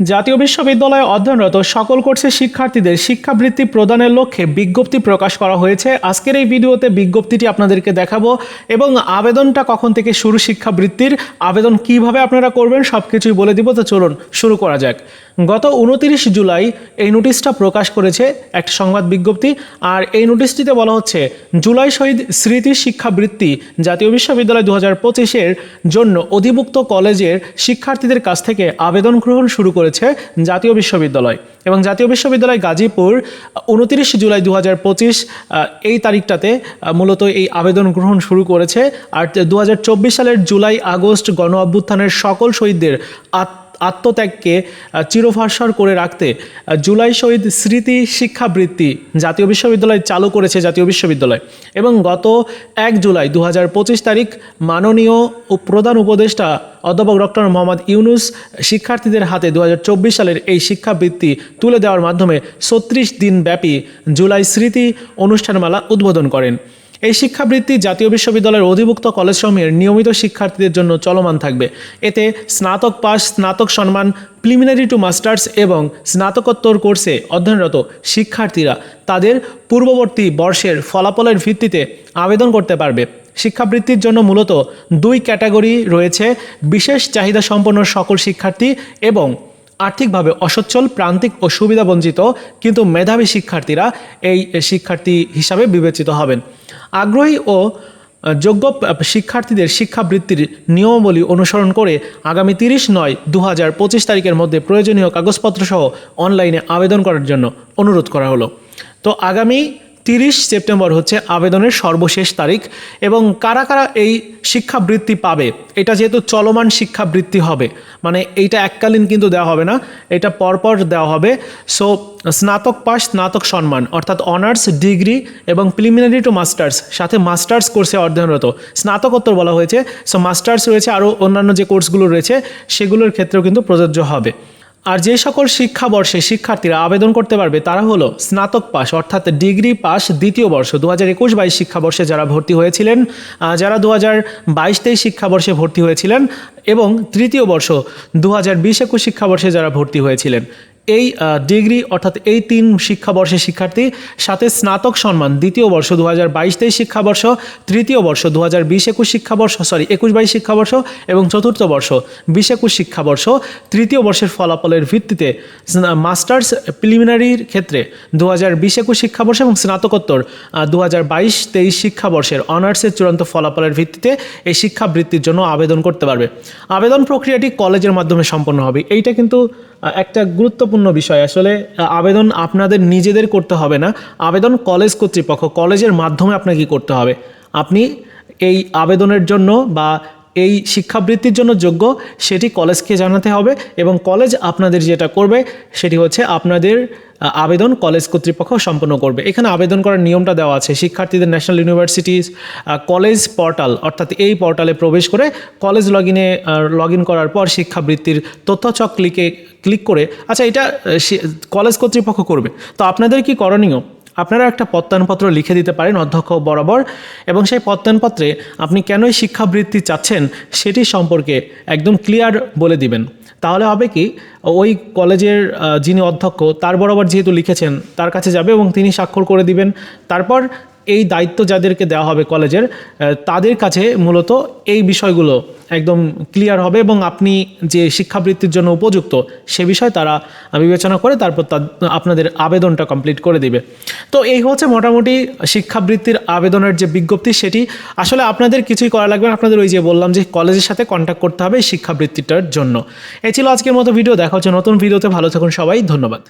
জাতীয় বিশ্ববিদ্যালয়ে অধ্যয়নরত সকল কোর্সের শিক্ষার্থীদের শিক্ষাবৃত্তি প্রদানের লক্ষ্যে বিজ্ঞপ্তি প্রকাশ করা হয়েছে। আজকের এই ভিডিওতে বিজ্ঞপ্তিটি আপনাদেরকে দেখাবো এবং আবেদনটা কখন থেকে শুরু শিক্ষাবৃত্তির, আবেদন কীভাবে আপনারা করবেন সব কিছুই বলে দিব। তো চলুন শুরু করা যাক। গত উনতিরিশ জুলাই এই নোটিশটা প্রকাশ করেছে একটা সংবাদ বিজ্ঞপ্তি। আর এই নোটিশটিতে বলা হচ্ছে, জুলাই শহীদ স্মৃতি শিক্ষাবৃত্তি জাতীয় বিশ্ববিদ্যালয় দু হাজার পঁচিশের জন্য অধিভুক্ত কলেজের শিক্ষার্থীদের কাছ থেকে আবেদন গ্রহণ শুরু করেছে জাতীয় বিশ্ববিদ্যালয়। এবং জাতীয় বিশ্ববিদ্যালয় গাজীপুর উনতিরিশ জুলাই দু হাজার পঁচিশ এই তারিখটাতে মূলত এই আবেদন গ্রহণ শুরু করেছে। আর দু সালের জুলাই আগস্ট গণ অভ্যুত্থানের সকল শহীদদের আত্ম আত্মত্যাগকে আহ, চিরভাস্বর করে রাখতে জুলাই শহীদ স্মৃতি শিক্ষাবৃত্তি জাতীয় বিশ্ববিদ্যালয় চালু করেছে জাতীয় বিশ্ববিদ্যালয়। এবং গত এক জুলাই দু পঁচিশ তারিখ মাননীয় প্রধান উপদেষ্টা অধ্যাপক ডক্টর মোহাম্মদ ইউনুস শিক্ষার্থীদের হাতে দু হাজার চব্বিশ সালের এই শিক্ষাবৃত্তি তুলে দেওয়ার মাধ্যমে ছত্রিশ দিন ব্যাপী জুলাই স্মৃতি অনুষ্ঠানমালা উদ্বোধন করেন। এই শিক্ষাবৃত্তি জাতীয় বিশ্ববিদ্যালয়ের অধিভুক্ত কলেজসমূহের নিয়মিত শিক্ষার্থীদের জন্য চলমান থাকবে। এতে স্নাতক পাস স্নাতক সম্মান, প্রিলিমিনারি টু মাস্টার্স এবং স্নাতকোত্তর কোর্সে অধ্যয়নরত শিক্ষার্থীরা তাদের পূর্ববর্তী বর্ষের ফলাফলের ভিত্তিতে আবেদন করতে পারবে। শিক্ষাবৃত্তির জন্য মূলত দুই ক্যাটাগরি রয়েছে, বিশেষ চাহিদা সম্পন্ন সকল শিক্ষার্থী এবং আর্থিকভাবে অসচ্ছল, প্রান্তিক ও সুবিধাবঞ্চিত কিন্তু মেধাবী শিক্ষার্থীরা এই শিক্ষার্থী হিসাবে বিবেচিত হবেন। আগ্রহী ও যোগ্য শিক্ষার্থীদের শিক্ষাবৃত্তির নিয়মাবলী অনুসরণ করে আগামী তিরিশ নয় দু হাজার পঁচিশ তারিখের মধ্যে প্রয়োজনীয় কাগজপত্রসহ অনলাইনে আবেদন করার জন্য অনুরোধ করা হলো। তো আগামী তিরিশ সেপ্টেম্বর হচ্ছে আবেদনের সর্বশেষ তারিখ এবং কারা কারা এই শিক্ষাবৃত্তি পাবে, এটা যেহেতু চলমান শিক্ষাবৃত্তি হবে মানে এইটা এককালীন কিন্তু দেওয়া হবে না, এটা পরপর দেওয়া হবে। সো স্নাতক পাস, স্নাতক সম্মান, অর্থাৎ অনার্স, ডিগ্রি এবং প্রিলিমিনারি টু মাস্টার্স, সাথে মাস্টার্স কোর্সে অধ্যয়নরত। স্নাতকোত্তর বলা হয়েছে সো মাস্টার্স রয়েছে, আরও অন্যান্য যে কোর্সগুলো রয়েছে, সেগুলোর ক্ষেত্রেও কিন্তু প্রযোজ্য হবে। আর যে সকল শিক্ষাবর্ষে শিক্ষার্থীরা আবেদন করতে পারবে, তারা হলো স্নাতক পাস অর্থাৎ ডিগ্রি পাস দ্বিতীয় বর্ষ দু হাজার একুশ বাইশ শিক্ষাবর্ষে যারা ভর্তি হয়েছিলেন যারা দু হাজার বাইশ তেইশ শিক্ষাবর্ষে ভর্তি হয়েছিলেন এবং তৃতীয় বর্ষ দু হাজার বিশ একুশ শিক্ষাবর্ষে যারা ভর্তি হয়েছিলেন। এই ডিগ্রি অর্থাৎ এই তিন শিক্ষাবর্ষের শিক্ষার্থী, সাথে স্নাতক সম্মান দ্বিতীয় বর্ষ দু হাজার বাইশ তেইশ শিক্ষাবর্ষ, তৃতীয় বর্ষ দু হাজার একুশ শিক্ষাবর্ষ সরি একুশ বাইশ শিক্ষাবর্ষ এবং চতুর্থ বর্ষ বিশ একুশ শিক্ষাবর্ষ। তৃতীয় বর্ষের ফলাফলের ভিত্তিতে মাস্টার্স প্রিলিমিনারির ক্ষেত্রে দু হাজার বিশ একুশ শিক্ষাবর্ষ এবং স্নাতকোত্তর দু হাজার বাইশ তেইশ শিক্ষাবর্ষের অনার্সের চূড়ান্ত ফলাফলের ভিত্তিতে এই শিক্ষাবৃত্তির জন্য আবেদন করতে পারবে। আবেদন প্রক্রিয়াটি কলেজের মাধ্যমে সম্পন্ন হবে। এইটা কিন্তু একটা গুরুত্বপূর্ণ বিষয়। আসলে আবেদন আপনাদের নিজেদের করতে হবে না। আবেদন কলেজ কর্তৃপক্ষ, কলেজের মাধ্যমে আপনাকে করতে হবে। আপনি এই আবেদনের জন্য বা এই শিক্ষাবৃত্তির জন্য যোগ্য, সেটি কলেজকে জানাতে হবে এবং কলেজ আপনাদের যেটা করবে, সেটি হচ্ছে আপনাদের আবেদন কলেজ কর্তৃপক্ষ সম্পন্ন করবে। এখানে আবেদন করার নিয়মটা দেওয়া আছে। শিক্ষার্থীদের ন্যাশনাল ইউনিভার্সিটিস কলেজ পোর্টাল অর্থাৎ এই পোর্টালে প্রবেশ করে কলেজ লগ ইনে লগ ইন করার পর শিক্ষাবৃত্তির তথ্যচক ক্লিকে ক্লিক করে আচ্ছা এটা কলেজ কর্তৃপক্ষ করবে। তো আপনাদের কি করণীয়? আপনারা একটা প্রত্যয়নপত্র লিখে দিতে পারেন অধ্যক্ষ বরাবর এবং সেই প্রত্যয়নপত্রে আপনি কেনই শিক্ষাবৃত্তি চাচ্ছেন সেটি সম্পর্কে একদম ক্লিয়ার বলে দিবেন। তাহলে হবে কি, ওই কলেজের যিনি অধ্যক্ষ, তার বরাবর যেহেতু লিখেছেন, তার কাছে যাবে এবং তিনি স্বাক্ষর করে দিবেন। তারপর এই দায়িত্ব যাদেরকে দেওয়া হবে কলেজের তাদের কাছে মূলত এই বিষয়গুলো একদম ক্লিয়ার হবে এবং আপনি যে শিক্ষাবৃত্তির জন্য উপযুক্ত সে বিষয়ে তারা বিবেচনা করে তারপর আপনাদের আবেদনটা কমপ্লিট করে দিবে। তো এই হচ্ছে মোটামুটি শিক্ষাবৃত্তির আবেদনের যে বিজ্ঞপ্তি সেটি। আসলে আপনাদের কিছুই করা লাগবে না, আপনাদের ওই যে বললাম যে কলেজের সাথে কন্ট্যাক্ট করতে হবে শিক্ষাবৃত্তিটার জন্য। এ ছিল আজকের মতো ভিডিও, দেখা হচ্ছে নতুন ভিডিওতে, ভালো থাকুন সবাই, ধন্যবাদ।